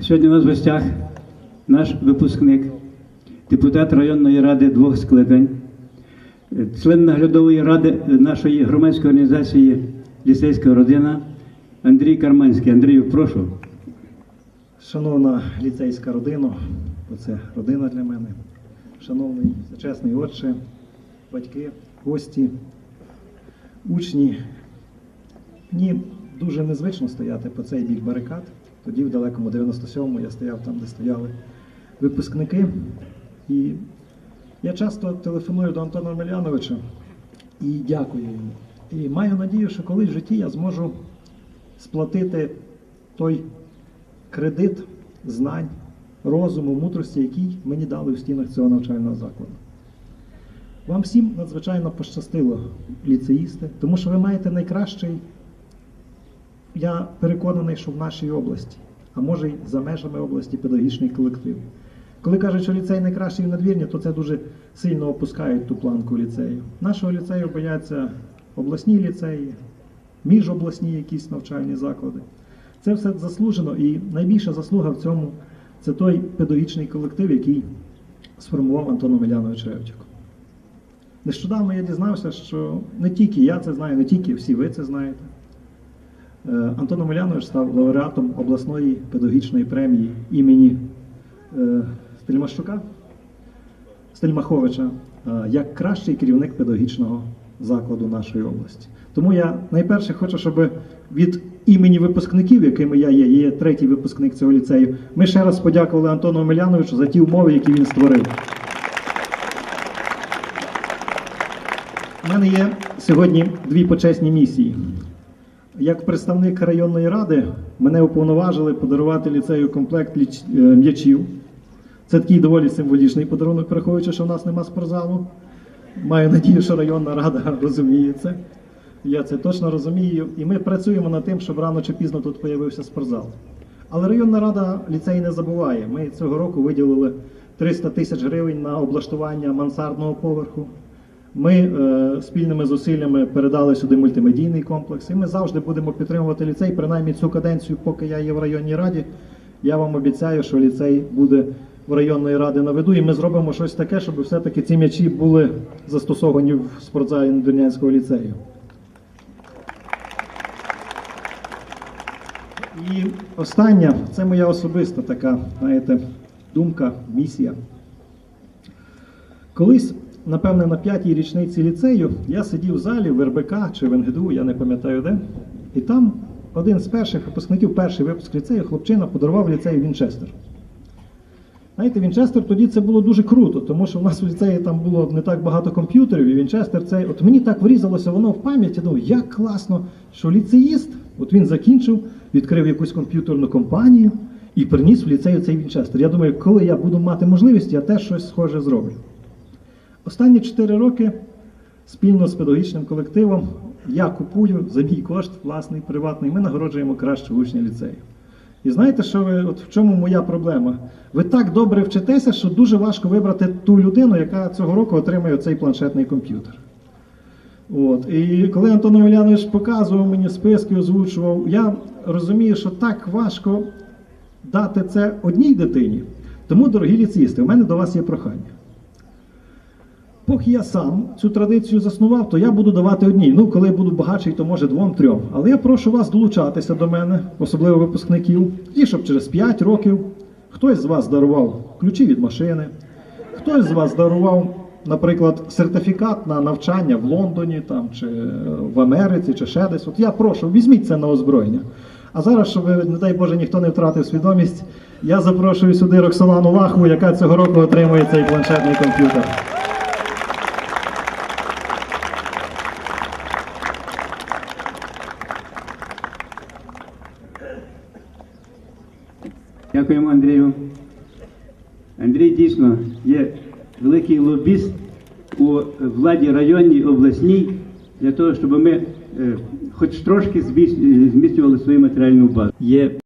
Сьогодні у нас в гостях наш випускник, депутат районної ради двох скликань, член наглядової ради нашої громадської організації Ліцейська родина Андрій Карманський. Андрію, прошу. Шановна ліцейська родина, оце родина для мене. Шановний чесний отче, батьки, гості, учні. Мені дуже незвично стояти по цей бік барикад. Тоді в далекому 97-му я стояв там, де стояли випускники. І я часто телефоную до Антона Омеляновича і дякую йому. І маю надію, що колись в житті я зможу сплатити той кредит знань, розуму, мудрості, який мені дали в стінах цього навчального закладу. Вам всім надзвичайно пощастило, ліцеїсти, тому що ви маєте найкращий, я переконаний, що в нашій області, а може й за межами області педагогічний колектив. Коли кажуть, що ліцей найкращий в надвірні, то це дуже сильно опускають ту планку ліцею. Нашого ліцею бояться обласні ліцеї, міжобласні якісь навчальні заклади. Це все заслужено, і найбільша заслуга в цьому це той педагогічний колектив, який сформував Антон Омелянович Ревченко. Нещодавно я дізнався, що не тільки я це знаю, не тільки всі ви це знаєте. Е, Антон Омелянович став лауреатом обласної педагогічної премії імені е, Стельмащука Стельмаховича е, як кращий керівник педагогічного закладу нашої області. Тому я найперше хочу, щоб від імені випускників, якими я є, є третій випускник цього ліцею, ми ще раз подякували Антону Омеляновичу за ті умови, які він створив. У мене є сьогодні дві почесні місії. Як представник районної ради мене уповноважили подарувати ліцею комплект е, м'ячів. Це такий доволі символічний подарунок, враховуючи, що в нас нема спортзалу. Маю надію, що районна рада розуміє це. Я це точно розумію. І ми працюємо над тим, щоб рано чи пізно тут з'явився спортзал. Але районна рада ліцей не забуває. Ми цього року виділили 300 тисяч гривень на облаштування мансардного поверху. Ми е, спільними зусиллями передали сюди мультимедійний комплекс, і ми завжди будемо підтримувати ліцей, принаймні цю каденцію, поки я є в районній раді. Я вам обіцяю, що ліцей буде в районної ради на виду, і ми зробимо щось таке, щоб все-таки ці м'ячі були застосовані в спортзалі Надвірнянського ліцею. І остання, це моя особиста така, знаєте, думка, місія. Колись, напевне, на п'ятій річниці ліцею я сидів в залі в РБК чи в НГДУ, я не пам'ятаю де. І там один з перших випускників, перший випуск ліцею, хлопчина подарував ліцею Вінчестер. Знаєте, Вінчестер тоді це було дуже круто, тому що в нас в ліцеї там було не так багато комп'ютерів, і Вінчестер цей. От мені так врізалося воно в пам'ять, я думав, як класно, що ліцеїст, от він закінчив, відкрив якусь комп'ютерну компанію і приніс в ліцею цей Вінчестер. Я думаю, коли я буду мати можливість, я теж щось схоже зроблю. Останні 4 роки спільно з педагогічним колективом я купую за мій кошт власний, приватний, ми нагороджуємо кращого учня ліцею. І знаєте, що ви, от в чому моя проблема? Ви так добре вчитеся, що дуже важко вибрати ту людину, яка цього року отримає цей планшетний комп'ютер. От. І коли Антон Омелянович показував мені списки, озвучував, я розумію, що так важко дати це одній дитині. Тому, дорогі ліцеїсти, у мене до вас є прохання. Поки я сам цю традицію заснував, то я буду давати одній. Ну, коли буду багатший, то може двом-трьом. Але я прошу вас долучатися до мене, особливо випускників, і щоб через 5 років хтось з вас дарував ключі від машини, хтось з вас дарував, наприклад, сертифікат на навчання в Лондоні там, чи е, в Америці, чи ще десь. От я прошу, візьміть це на озброєння. А зараз, щоб, не дай Боже, ніхто не втратив свідомість, я запрошую сюди Роксолану Лахму, яка цього року отримує цей планшетний комп'ютер. Дякуємо Андрію. Андрій дійсно є великий лобіст у владі районній, обласній для того, щоб ми е, хоч трошки зміцнювали свою матеріальну базу.